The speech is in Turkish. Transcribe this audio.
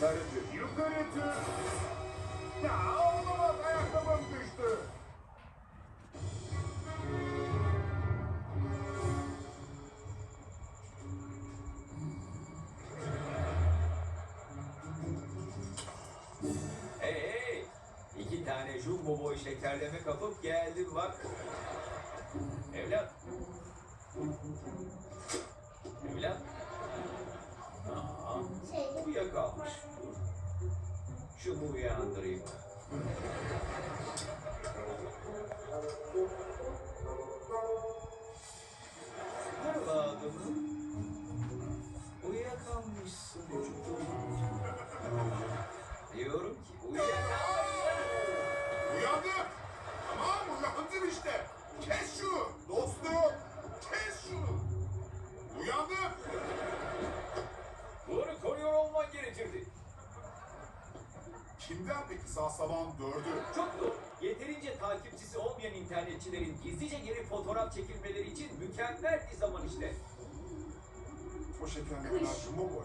Yukarıcı, yukarıcı. Ya olamaz, ayakkabım düştü. Hey hey! İki tane jumbo boy şekerleme kapıp geldim bak. Evlat. Dur. Şunu uyandırayım. Evladım. Uyuyakalmışsın çocuğum. Diyorum ki uyuyakalmışsın. Uyandım. Kimden peki sağ sabahın dördü? Çok doğru. Yeterince takipçisi olmayan internetçilerin gizlice gelip fotoğraf çekilmeleri için mükemmel bir zaman işte. O şekerlemeler jumbo boy.